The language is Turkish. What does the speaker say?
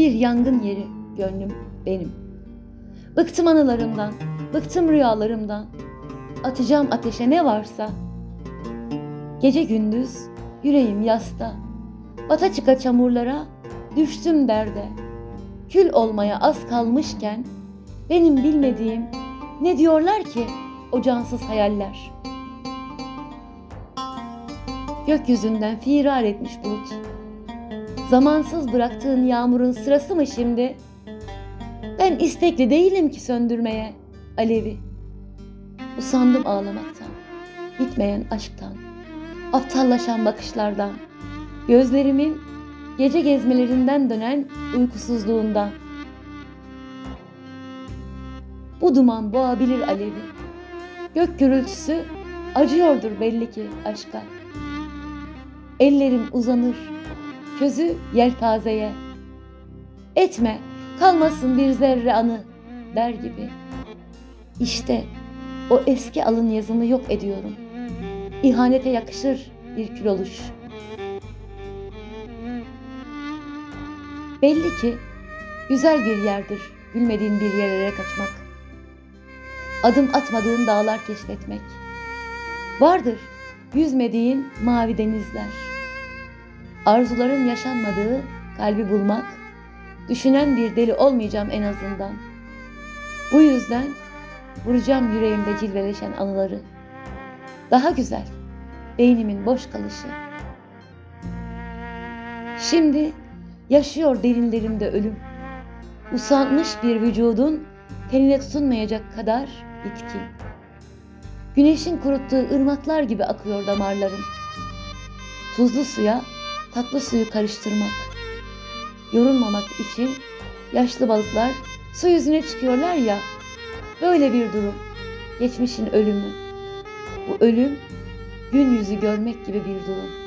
bir yangın yeri gönlüm benim. Bıktım anılarımdan, bıktım rüyalarımdan. Atacağım ateşe ne varsa. Gece gündüz yüreğim yasta. Bata çıka çamurlara düştüm derde. Kül olmaya az kalmışken benim bilmediğim ne diyorlar ki o cansız hayaller. Gökyüzünden firar etmiş bulut. Zamansız bıraktığın yağmurun sırası mı şimdi? Ben istekli değilim ki söndürmeye alevi. Usandım ağlamaktan, bitmeyen aşktan, aptallaşan bakışlardan, gözlerimin gece gezmelerinden dönen uykusuzluğundan. Bu duman boğabilir alevi. Gök gürültüsü acıyordur belli ki aşka. Ellerim uzanır, közü yelpazeye. Etme, kalmasın bir zerre anı der gibi. İşte o eski alın yazımı yok ediyorum. İhanete yakışır bir kül oluş. Belli ki güzel bir yerdir bilmediğin bir yerlere kaçmak. Adım atmadığın dağlar keşfetmek. Vardır yüzmediğin mavi denizler. Arzuların yaşanmadığı kalbi bulmak, düşünen bir deli olmayacağım en azından. Bu yüzden vuracağım yüreğimde cilveleşen anıları. Daha güzel, beynimin boş kalışı. Şimdi yaşıyor derinlerimde ölüm. Usanmış bir vücudun tenine tutunmayacak kadar bitkin. Güneşin kuruttuğu ırmaklar gibi akıyor damarlarım. Tuzlu suya tatlı suyu karıştırmak. Yorulmamak için yaşlı balıklar su yüzüne çıkıyorlar ya. Böyle bir durum. Geçmişin ölümü. Bu ölüm gün yüzü görmek gibi bir durum.